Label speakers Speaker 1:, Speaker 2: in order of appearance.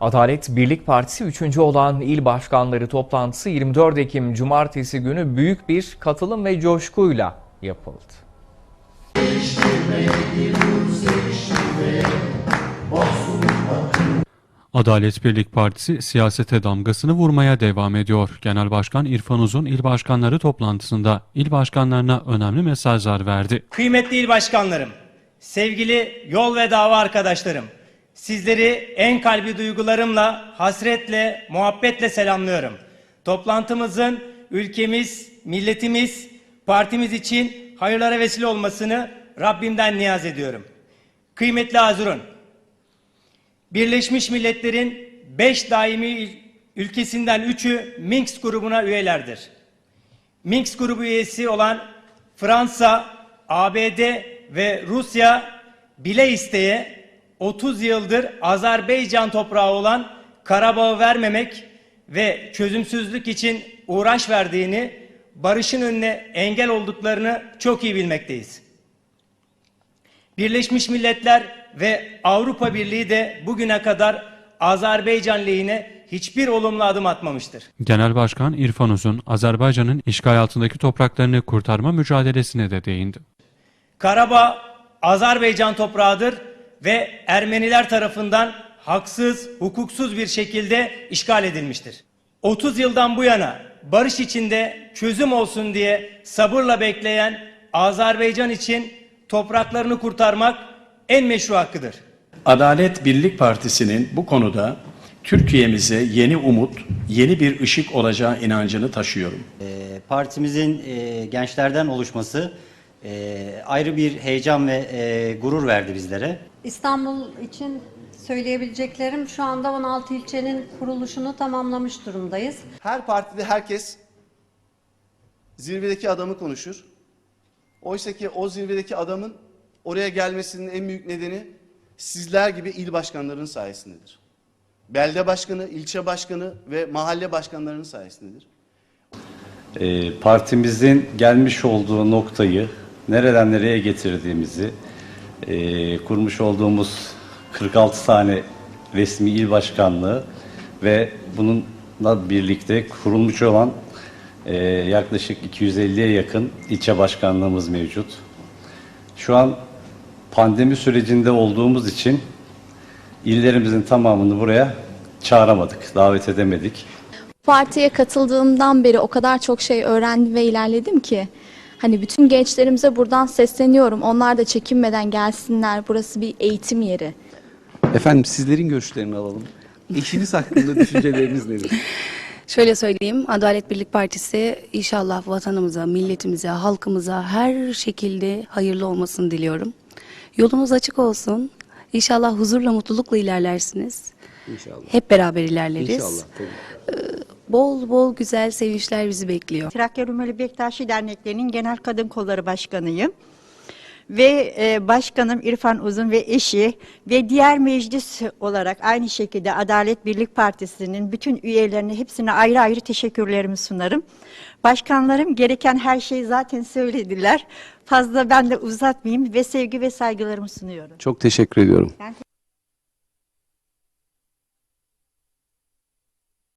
Speaker 1: Adalet Birlik Partisi 3. olan il başkanları toplantısı 24 Ekim Cumartesi günü büyük bir katılım ve coşkuyla yapıldı.
Speaker 2: Adalet Birlik Partisi siyasete damgasını vurmaya devam ediyor. Genel Başkan İrfan Uzun il başkanları toplantısında il başkanlarına önemli mesajlar verdi.
Speaker 3: Kıymetli il başkanlarım, sevgili yol ve dava arkadaşlarım, sizleri en kalbi duygularımla, hasretle, muhabbetle selamlıyorum. Toplantımızın ülkemiz, milletimiz, partimiz için hayırlara vesile olmasını Rabbimden niyaz ediyorum. Kıymetli Hazırun, Birleşmiş Milletler'in 5 daimi ülkesinden 3'ü Minsk grubuna üyelerdir. Minsk grubu üyesi olan Fransa, ABD ve Rusya bile isteye 30 yıldır Azerbaycan toprağı olan Karabağ'ı vermemek ve çözümsüzlük için uğraş verdiğini, barışın önüne engel olduklarını çok iyi bilmekteyiz. Birleşmiş Milletler ve Avrupa Birliği de bugüne kadar Azerbaycan lehine hiçbir olumlu adım atmamıştır.
Speaker 2: Genel Başkan İrfan Uzun, Azerbaycan'ın işgal altındaki topraklarını kurtarma mücadelesine de değindi.
Speaker 3: Karabağ Azerbaycan toprağıdır ve Ermeniler tarafından haksız, hukuksuz bir şekilde işgal edilmiştir. 30 yıldan bu yana barış içinde çözüm olsun diye sabırla bekleyen Azerbaycan için topraklarını kurtarmak en meşru hakkıdır.
Speaker 4: Adalet Birlik Partisi'nin bu konuda Türkiye'mize yeni umut, yeni bir ışık olacağı inancını taşıyorum.
Speaker 5: E, Partimizin e, gençlerden oluşması e, ayrı bir heyecan ve e, gurur verdi bizlere.
Speaker 6: İstanbul için söyleyebileceklerim şu anda 16 ilçenin kuruluşunu tamamlamış durumdayız.
Speaker 7: Her partide herkes zirvedeki adamı konuşur. Oysa ki o zirvedeki adamın oraya gelmesinin en büyük nedeni sizler gibi il başkanlarının sayesindedir. Belde başkanı, ilçe başkanı ve mahalle başkanlarının sayesindedir.
Speaker 8: e, partimizin gelmiş olduğu noktayı nereden nereye getirdiğimizi e, kurmuş olduğumuz 46 tane resmi il başkanlığı ve bununla birlikte kurulmuş olan e, yaklaşık 250'ye yakın ilçe başkanlığımız mevcut. Şu an pandemi sürecinde olduğumuz için illerimizin tamamını buraya çağıramadık, davet edemedik.
Speaker 9: Partiye katıldığımdan beri o kadar çok şey öğrendim ve ilerledim ki. Hani bütün gençlerimize buradan sesleniyorum. Onlar da çekinmeden gelsinler. Burası bir eğitim yeri.
Speaker 10: Efendim sizlerin görüşlerini alalım. Eşiniz hakkında düşünceleriniz nedir?
Speaker 11: Şöyle söyleyeyim, Adalet Birlik Partisi inşallah vatanımıza, milletimize, halkımıza her şekilde hayırlı olmasını diliyorum. Yolunuz açık olsun. İnşallah huzurla, mutlulukla ilerlersiniz.
Speaker 10: İnşallah.
Speaker 11: Hep beraber ilerleriz.
Speaker 10: İnşallah. Tabii.
Speaker 11: Bol bol güzel sevinçler bizi bekliyor.
Speaker 12: Trakya Rumeli Bektaşi Derneklerinin Genel Kadın Kolları Başkanıyım. Ve e, başkanım İrfan Uzun ve eşi ve diğer meclis olarak aynı şekilde Adalet Birlik Partisi'nin bütün üyelerine hepsine ayrı ayrı teşekkürlerimi sunarım. Başkanlarım gereken her şeyi zaten söylediler. Fazla ben de uzatmayayım ve sevgi ve saygılarımı sunuyorum.
Speaker 10: Çok teşekkür ediyorum.
Speaker 12: Ben